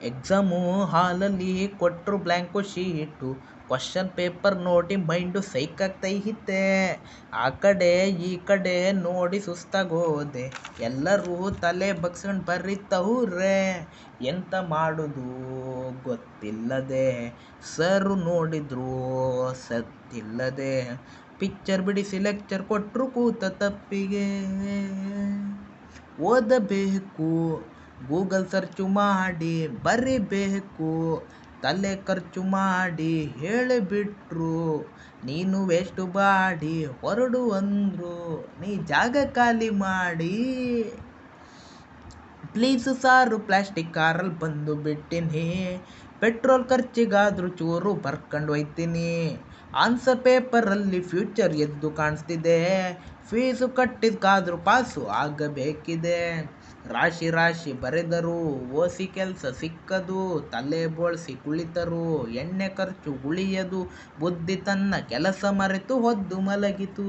Exam ಹಾಲಲ್ಲಿ ಕೊಟ್ರು blank sheet question paper ನೋಡಿ ಮೈಂಡು ಸೈಕಾಗ್ತೈತೆ ಆ ಕಡೆ, ಈ ಕಡೆ ನೋಡಿ ಸುಸ್ತಾಗೋದೆ. ಎಲ್ಲರೂ ತಲೆ ಬಗ್ಸ್ಕೊಂಡು ಬರೀತವ್ರೆ ಎಂತ ಮಾಡೋದು ಗೊತ್ತಿಲ್ಲದೆ. ಸರು ನೋಡಿದ್ರು ಸತ್ತಿಲ್ಲದೆ. ಪಿಕ್ಚರ್ ಬಿಡಿಸಿ ಲೆಕ್ಚರ್ ಕೊಟ್ಟರು ಕೂತ ತಪ್ಪಿಗೆ. ಓದಬೇಕು. ಗೂಗಲ್ ಸರ್ಚು ಮಾಡಿ, ಬರಿಬೇಕು. ತಲೆ ಖರ್ಚು ಮಾಡಿ ಹೇಳಿಬಿಟ್ರು. ನೀನು ವೇಸ್ಟು ಬಾಡಿ ಹೊರಡು ಅಂದರು. ನೀ ಜಾಗ ಖಾಲಿ ಮಾಡಿ. ಪ್ಲೀಸು ಸಾರು ಪ್ಲಾಸ್ಟಿಕ್ ಕಾರಲ್ಲಿ ಬಂದು ಬಿಟ್ಟೀನಿ. ಪೆಟ್ರೋಲ್ ಖರ್ಚಿಗಾದ್ರೂ ಚೂರು ಬರ್ಕೊಂಡು ಹೋಯ್ತೀನಿ. ಆನ್ಸರ್ ಪೇಪರಲ್ಲಿ ಫ್ಯೂಚರ್ ಎದ್ದು ಕಾಣಿಸ್ತಿದೆ. ಫೀಸು ಕಟ್ಟಿದ್ಕಾದ್ರೂ ಪಾಸು ಆಗಬೇಕಿದೆ. ರಾಶಿ ರಾಶಿ ಬರೆದರು ಓಸಿ ಕೆಲಸ ಸಿಕ್ಕದು, ತಲೆ ಬೋಳ್ಸಿ ಕುಳಿತರು, ಎಣ್ಣೆ ಖರ್ಚು ಉಳಿಯದು, ಬುದ್ಧಿ ತನ್ನ ಕೆಲಸ ಮರೆತು ಹೊದ್ದು ಮಲಗಿತು.